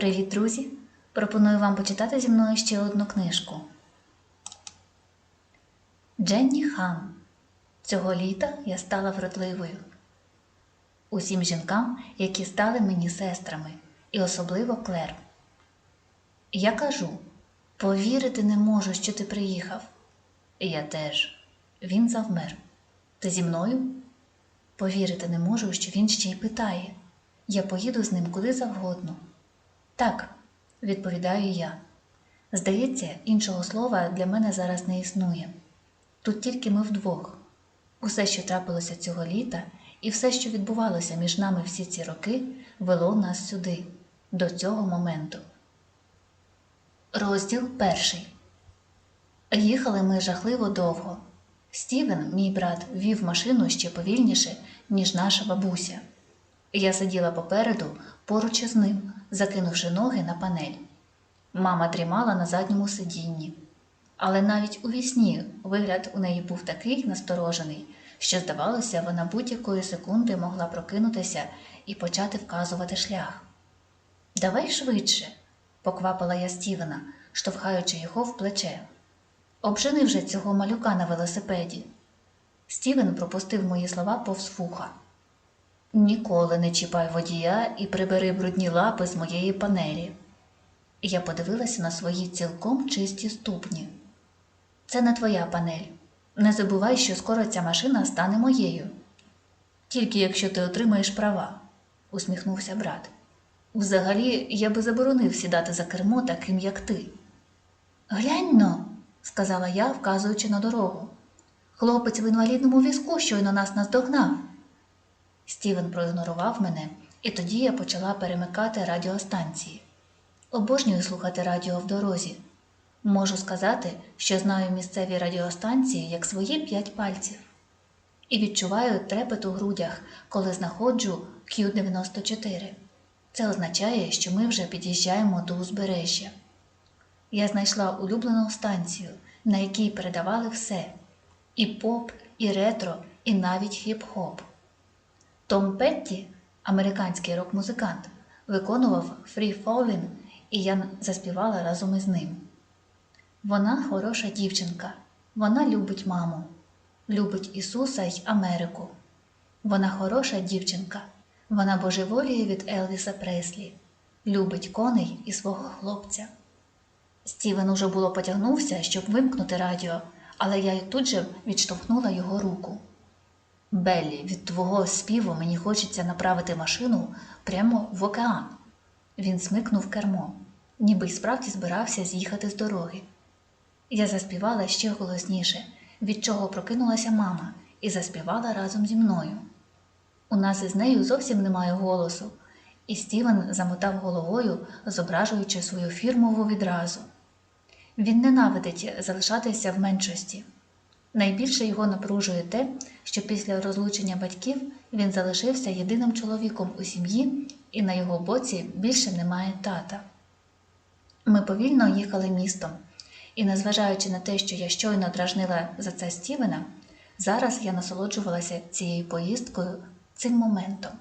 Привіт, друзі! Пропоную вам почитати зі мною ще одну книжку. Дженні Хан. Цього літа я стала вродливою. Усім жінкам, які стали мені сестрами, і особливо Клер. Я кажу: повірити не можу, що ти приїхав. Я теж. Він завмер. Ти зі мною? Повірити не можу, що він ще й питає. Я поїду з ним куди завгодно. Так, відповідаю я. Здається, іншого слова для мене зараз не існує. Тут тільки ми вдвох. Усе, що трапилося цього літа, і все, що відбувалося між нами всі ці роки, вело нас сюди, до цього моменту. Розділ перший. Їхали ми жахливо довго. Стівен, мій брат, вів машину ще повільніше, ніж наша бабуся. Я сиділа попереду, поруч із ним, закинувши ноги на панель. Мама дрімала на задньому сидінні. Але навіть у вісні вигляд у неї був такий насторожений, що, здавалося, вона будь-якої секунди могла прокинутися і почати вказувати шлях. Давай швидше, поквапила я Стівена, штовхаючи його в плече. Обжени вже цього малюка на велосипеді. Стівен пропустив мої слова повз вуха. Ніколи не чіпай водія і прибери брудні лапи з моєї панелі. Я подивилася на свої цілком чисті ступні. Це не твоя панель. Не забувай, що скоро ця машина стане моєю. Тільки якщо ти отримаєш права, усміхнувся брат. Взагалі, я би заборонив сідати за кермо таким, як ти. Глянь но, сказала я, вказуючи на дорогу. Хлопець в інвалідному візку щойно нас наздогнав. Стівен проігнорував мене, і тоді я почала перемикати радіостанції. Обожнюю слухати радіо в дорозі. Можу сказати, що знаю місцеві радіостанції як свої п'ять пальців. І відчуваю трепет у грудях, коли знаходжу Q94. Це означає, що ми вже під'їжджаємо до узбережжя. Я знайшла улюблену станцію, на якій передавали все: і поп, і ретро, і навіть хіп-хоп. Том Петті, американський рок-музикант, виконував Free Fallin', і я заспівала разом із ним. Вона хороша дівчинка, вона любить маму, любить Ісуса й Америку. Вона хороша дівчинка, вона божеволіє від Елвіса Преслі, любить коней і свого хлопця. Стівен уже було потягнувся, щоб вимкнути радіо, але я й тут же відштовхнула його руку. Беллі, від твого співу мені хочеться направити машину прямо в океан. Він смикнув кермо, ніби й справді збирався з'їхати з дороги. Я заспівала ще голосніше, від чого прокинулася мама, і заспівала разом зі мною. У нас із нею зовсім немає голосу, і Стівен замотав головою, зображуючи свою фірмову відразу. Він ненавидить залишатися в меншості. Найбільше його напружує те, що після розлучення батьків він залишився єдиним чоловіком у сім'ї, і на його боці більше немає тата. Ми повільно їхали містом, і, незважаючи на те, що я щойно дражнила за це Стівена, зараз я насолоджувалася цією поїздкою, цим моментом.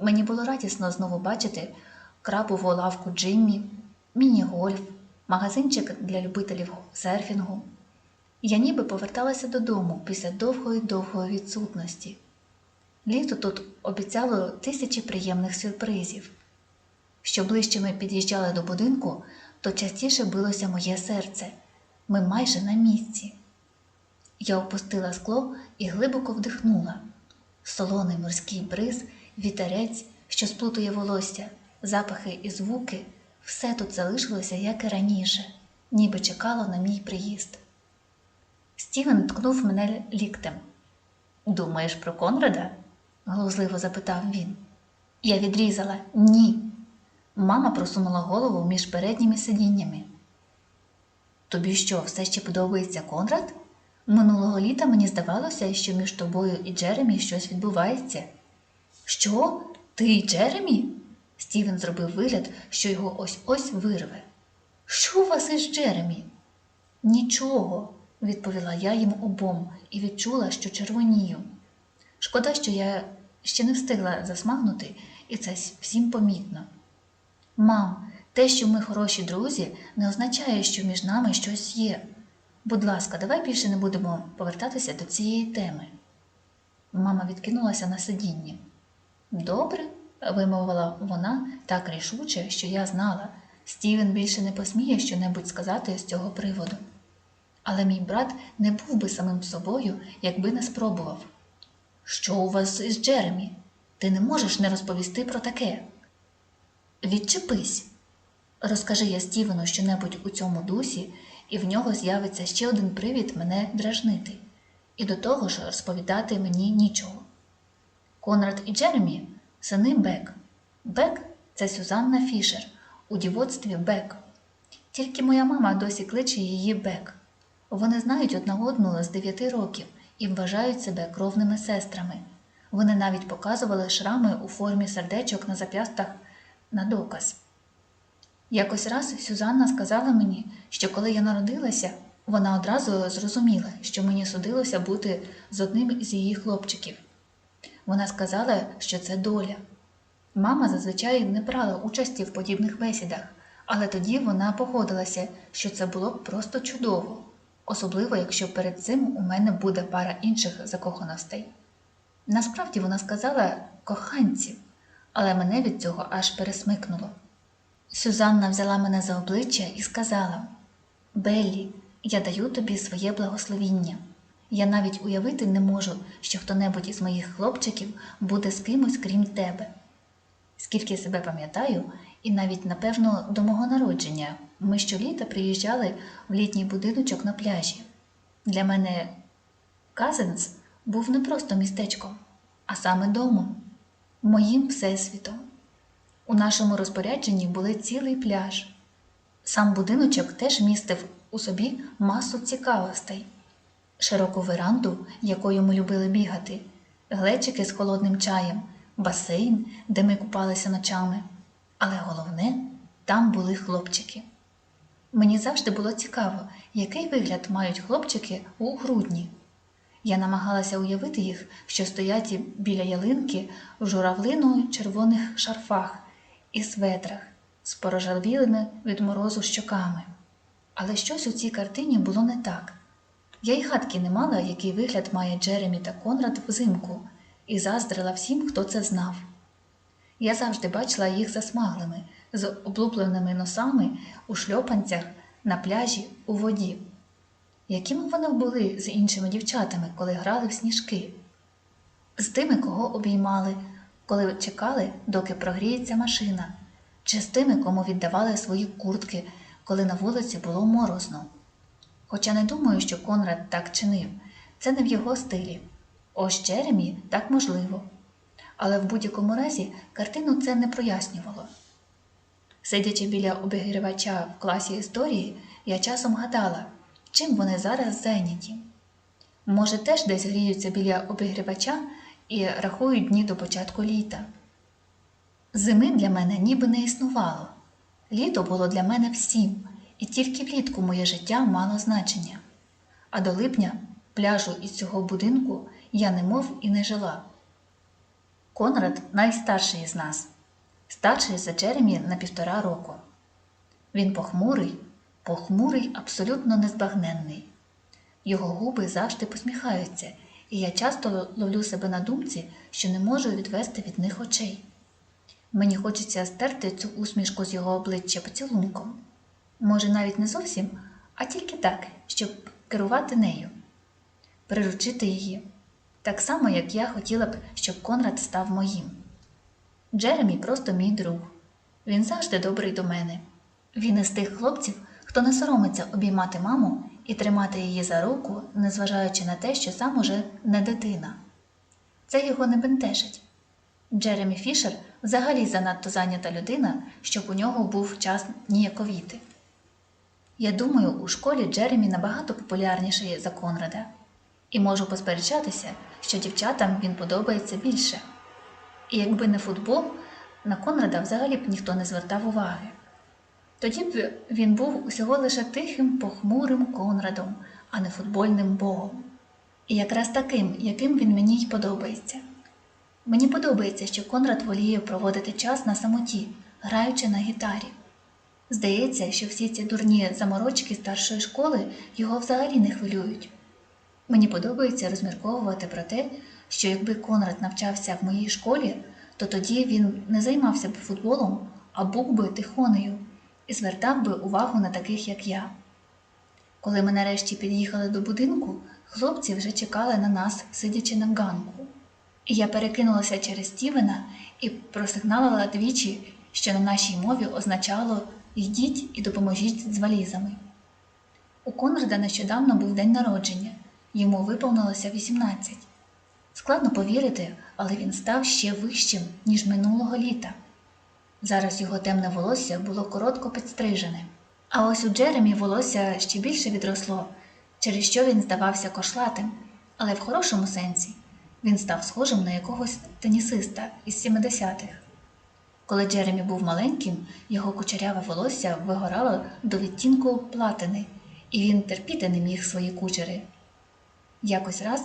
Мені було радісно знову бачити крабову лавку Джиммі, міні-гольф, магазинчик для любителів серфінгу. Я ніби поверталася додому після довгої довгої відсутності. Літо тут обіцяло тисячі приємних сюрпризів. Що ближче ми під'їжджали до будинку, то частіше билося моє серце. Ми майже на місці. Я опустила скло і глибоко вдихнула. Солоний морський бриз, вітерець, що сплутує волосся, запахи і звуки, все тут залишилося, як і раніше, ніби чекало на мій приїзд. Стівен ткнув мене ліктем. Думаєш про Конрада? глузливо запитав він. Я відрізала ні. Мама просунула голову між передніми сидіннями. Тобі що, все ще подобається Конрад? Минулого літа мені здавалося, що між тобою і Джеремі щось відбувається. Що? Ти і Джеремі? Стівен зробив вигляд, що його ось ось вирве. Що у вас із Джеремі? Нічого, відповіла я їм обом і відчула, що червонію. Шкода, що я ще не встигла засмагнути, і це всім помітно. Мам, те, що ми хороші друзі, не означає, що між нами щось є. Будь ласка, давай більше не будемо повертатися до цієї теми. Мама відкинулася на сидіння. Добре, вимовила вона так рішуче, що я знала, Стівен більше не посміє щонебудь сказати з цього приводу. Але мій брат не був би самим собою, якби не спробував. Що у вас із Джеремі? Ти не можеш не розповісти про таке. Відчепись. Розкажи я Стівену щонебудь у цьому дусі, і в нього з'явиться ще один привід мене дражнити, і до того ж розповідати мені нічого. Конрад і Джеремі сини Бек. Бек це Сюзанна Фішер, у дівоцтві Бек. Тільки моя мама досі кличе її Бек. Вони знають одна одну з дев'яти років і вважають себе кровними сестрами. Вони навіть показували шрами у формі сердечок на зап'ястах на доказ. Якось раз Сюзанна сказала мені, що коли я народилася, вона одразу зрозуміла, що мені судилося бути з одним із її хлопчиків. Вона сказала, що це доля. Мама зазвичай не брала участі в подібних бесідах, але тоді вона погодилася, що це було б просто чудово, особливо якщо перед цим у мене буде пара інших закоханостей. Насправді вона сказала коханців, але мене від цього аж пересмикнуло. Сюзанна взяла мене за обличчя і сказала: Беллі, я даю тобі своє благословіння. Я навіть уявити не можу, що хто-небудь із моїх хлопчиків буде з кимось крім тебе. Скільки себе пам'ятаю, і навіть, напевно, до мого народження ми щоліта приїжджали в літній будиночок на пляжі. Для мене Казенс був не просто містечком, а саме домом, моїм всесвітом. У нашому розпорядженні були цілий пляж. Сам будиночок теж містив у собі масу цікавостей, широку веранду, якою ми любили бігати, глечики з холодним чаєм, басейн, де ми купалися ночами. Але головне, там були хлопчики. Мені завжди було цікаво, який вигляд мають хлопчики у грудні. Я намагалася уявити їх, що стоять біля ялинки в журавлино-червоних шарфах і светрах з порожавілими від морозу щоками. Але щось у цій картині було не так. Я й гадки не мала, який вигляд має Джеремі та Конрад взимку, і заздрила всім, хто це знав. Я завжди бачила їх засмаглими, з облупленими носами у шльопанцях на пляжі у воді. Якими вони були з іншими дівчатами, коли грали в сніжки? З тими, кого обіймали, коли чекали, доки прогріється машина, чи з тими, кому віддавали свої куртки, коли на вулиці було морозно. Хоча не думаю, що Конрад так чинив, це не в його стилі. Ось Джеремі так можливо. Але в будь-якому разі картину це не прояснювало. Сидячи біля обігрівача в класі історії, я часом гадала, чим вони зараз зайняті. Може, теж десь гріються біля обігрівача і рахують дні до початку літа. Зими для мене ніби не існувало. Літо було для мене всім, і тільки влітку моє життя мало значення. А до липня пляжу із цього будинку я немов і не жила. Конрад найстарший із нас, старший за Джеремі на півтора року. Він похмурий, похмурий, абсолютно незбагненний. Його губи завжди посміхаються, і я часто ловлю себе на думці, що не можу відвести від них очей. Мені хочеться стерти цю усмішку з його обличчя поцілунком. Може, навіть не зовсім, а тільки так, щоб керувати нею, приручити її, так само, як я хотіла б, щоб Конрад став моїм. Джеремі просто мій друг. Він завжди добрий до мене. Він із тих хлопців, хто не соромиться обіймати маму і тримати її за руку, незважаючи на те, що сам уже не дитина. Це його не бентежить. Джеремі Фішер взагалі занадто зайнята людина, щоб у нього був час ніяковіти. Я думаю, у школі Джеремі набагато популярніший за Конрада, і можу посперечатися, що дівчатам він подобається більше. І якби не футбол, на Конрада взагалі б ніхто не звертав уваги. Тоді б він був усього лише тихим, похмурим Конрадом, а не футбольним богом. І якраз таким, яким він мені й подобається. Мені подобається, що Конрад воліє проводити час на самоті, граючи на гітарі. Здається, що всі ці дурні заморочки старшої школи його взагалі не хвилюють. Мені подобається розмірковувати про те, що якби Конрад навчався в моїй школі, то тоді він не займався б футболом, а був би тихонею і звертав би увагу на таких, як я. Коли ми нарешті під'їхали до будинку, хлопці вже чекали на нас, сидячи на ганку. І я перекинулася через Стівена і просигналила двічі, що на нашій мові означало йдіть і допоможіть з валізами. У Конрада нещодавно був день народження, йому виповнилося 18. Складно повірити, але він став ще вищим, ніж минулого літа. Зараз його темне волосся було коротко підстрижене. А ось у Джеремі волосся ще більше відросло, через що він здавався кошлатим, але в хорошому сенсі він став схожим на якогось тенісиста із 70-х. Коли Джеремі був маленьким, його кучеряве волосся вигорало до відтінку платини, і він терпіти не міг свої кучери. Якось раз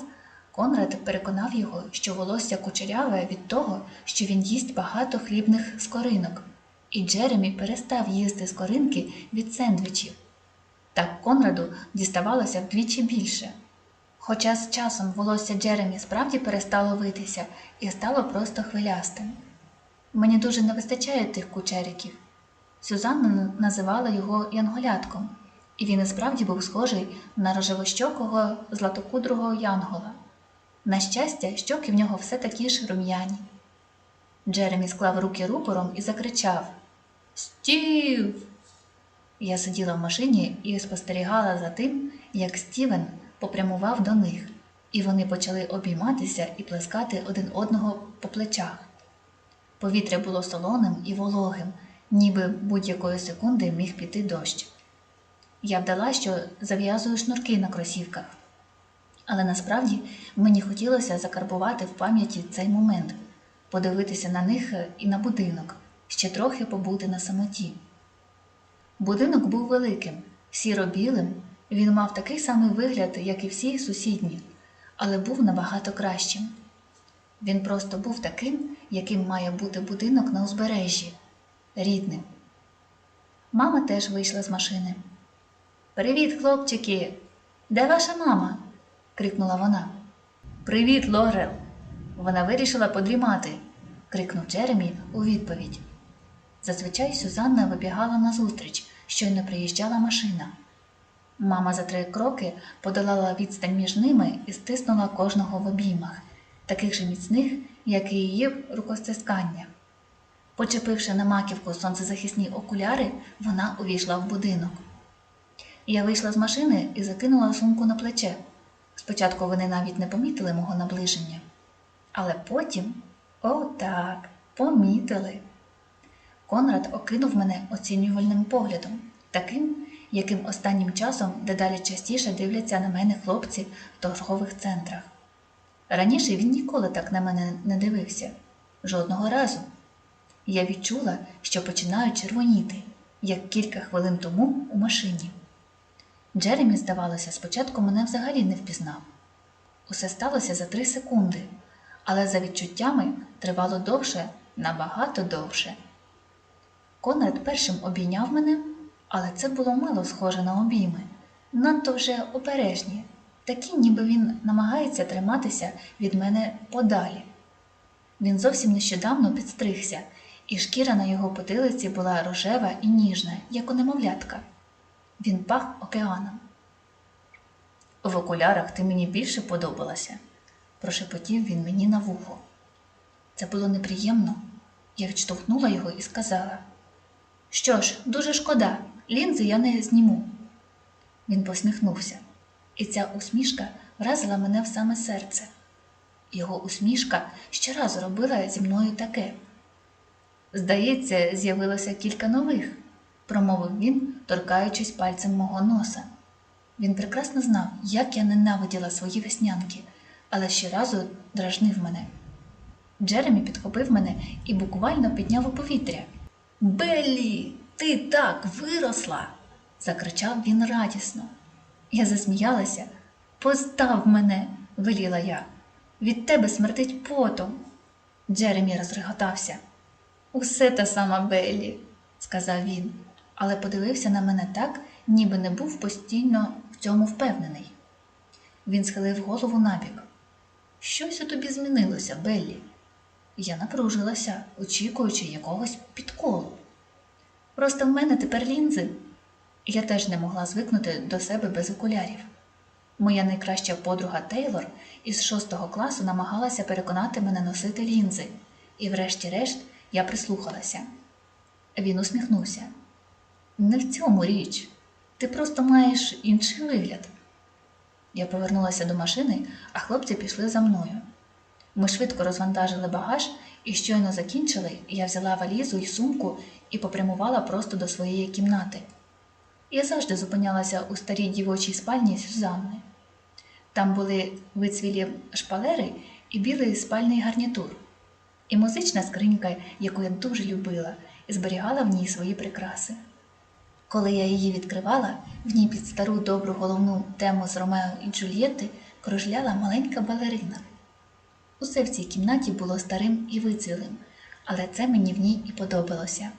Конрад переконав його, що волосся кучеряве від того, що він їсть багато хлібних скоринок, і Джеремі перестав їсти скоринки від сендвічів. Так Конраду діставалося вдвічі більше. Хоча з часом волосся Джеремі справді перестало витися і стало просто хвилястим. Мені дуже не вистачає тих кучериків. Сюзанна називала його янголятком, і він і справді був схожий на рожевощокого златокудрого янгола. На щастя, щоки в нього все такі ж рум'яні. Джеремі склав руки рупором і закричав Стів! Я сиділа в машині і спостерігала за тим, як Стівен попрямував до них, і вони почали обійматися і плескати один одного по плечах. Повітря було солоним і вологим, ніби будь-якої секунди міг піти дощ. Я вдала, що зав'язую шнурки на кросівках, але насправді мені хотілося закарбувати в пам'яті цей момент, подивитися на них і на будинок, ще трохи побути на самоті. Будинок був великим, сіро-білим, він мав такий самий вигляд, як і всі сусідні, але був набагато кращим. Він просто був таким, яким має бути будинок на узбережжі, рідним. Мама теж вийшла з машини. Привіт, хлопчики! Де ваша мама? крикнула вона. Привіт, Лорел! Вона вирішила подрімати, крикнув Джеремі у відповідь. Зазвичай Сюзанна вибігала назустріч, щойно приїжджала машина. Мама за три кроки подолала відстань між ними і стиснула кожного в обіймах, таких же міцних, як і її рукостискання. Почепивши на маківку сонцезахисні окуляри, вона увійшла в будинок. Я вийшла з машини і закинула сумку на плече. Спочатку вони навіть не помітили мого наближення. Але потім, о так, помітили. Конрад окинув мене оцінювальним поглядом, таким, яким останнім часом дедалі частіше дивляться на мене хлопці в торгових центрах. Раніше він ніколи так на мене не дивився, жодного разу. Я відчула, що починаю червоніти, як кілька хвилин тому у машині. Джеремі, здавалося, спочатку мене взагалі не впізнав. Усе сталося за три секунди, але за відчуттями тривало довше, набагато довше. Конрад першим обійняв мене, але це було мало схоже на обійми, надто вже обережні, такі, ніби він намагається триматися від мене подалі. Він зовсім нещодавно підстригся, і шкіра на його потилиці була рожева і ніжна, як у немовлятка. Він пах океаном. В окулярах ти мені більше подобалася, прошепотів він мені на вухо. Це було неприємно. Я відштовхнула його і сказала: Що ж, дуже шкода, лінзи я не зніму. Він посміхнувся, і ця усмішка вразила мене в саме серце. Його усмішка щоразу робила зі мною таке. Здається, з'явилося кілька нових, промовив він, торкаючись пальцем мого носа. Він прекрасно знав, як я ненавиділа свої веснянки, але щоразу дражнив мене. Джеремі підхопив мене і буквально підняв у повітря. Беллі, ти так виросла. закричав він радісно. Я засміялася. Постав мене, веліла я. Від тебе смертить потом. Джеремі розреготався. Усе та сама Беллі, сказав він, але подивився на мене так, ніби не був постійно в цьому впевнений. Він схилив голову набік. Щось у тобі змінилося, Беллі. Я напружилася, очікуючи якогось підколу. Просто в мене тепер лінзи. Я теж не могла звикнути до себе без окулярів. Моя найкраща подруга Тейлор із шостого класу намагалася переконати мене носити лінзи, і врешті-решт я прислухалася. Він усміхнувся. Не в цьому річ. Ти просто маєш інший вигляд. Я повернулася до машини, а хлопці пішли за мною. Ми швидко розвантажили багаж і щойно закінчили, я взяла валізу і сумку і попрямувала просто до своєї кімнати. Я завжди зупинялася у старій дівочій спальні Сюзанни. Там були вицвілі шпалери і білий спальний гарнітур, і музична скринька, яку я дуже любила, і зберігала в ній свої прикраси. Коли я її відкривала, в ній під стару добру головну тему з Ромео і Джульєтти кружляла маленька балерина. Усе в цій кімнаті було старим і вицвілим, але це мені в ній і подобалося.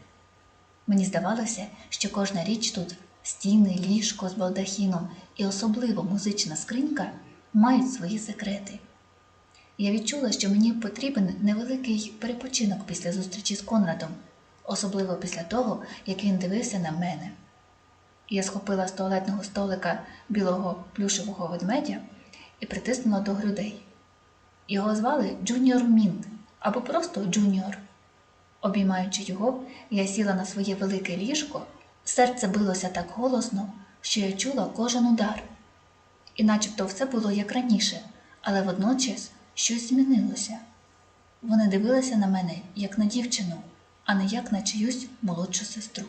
Мені здавалося, що кожна річ тут стіни, ліжко з балдахіном і особливо музична скринька мають свої секрети. Я відчула, що мені потрібен невеликий перепочинок після зустрічі з Конрадом, особливо після того, як він дивився на мене. Я схопила з туалетного столика білого плюшевого ведмедя і притиснула до грудей. Його звали Джуніор Мінт або просто Джуніор. Обіймаючи його, я сіла на своє велике ліжко, серце билося так голосно, що я чула кожен удар. І начебто все було як раніше, але водночас щось змінилося. Вони дивилися на мене як на дівчину, а не як на чиюсь молодшу сестру.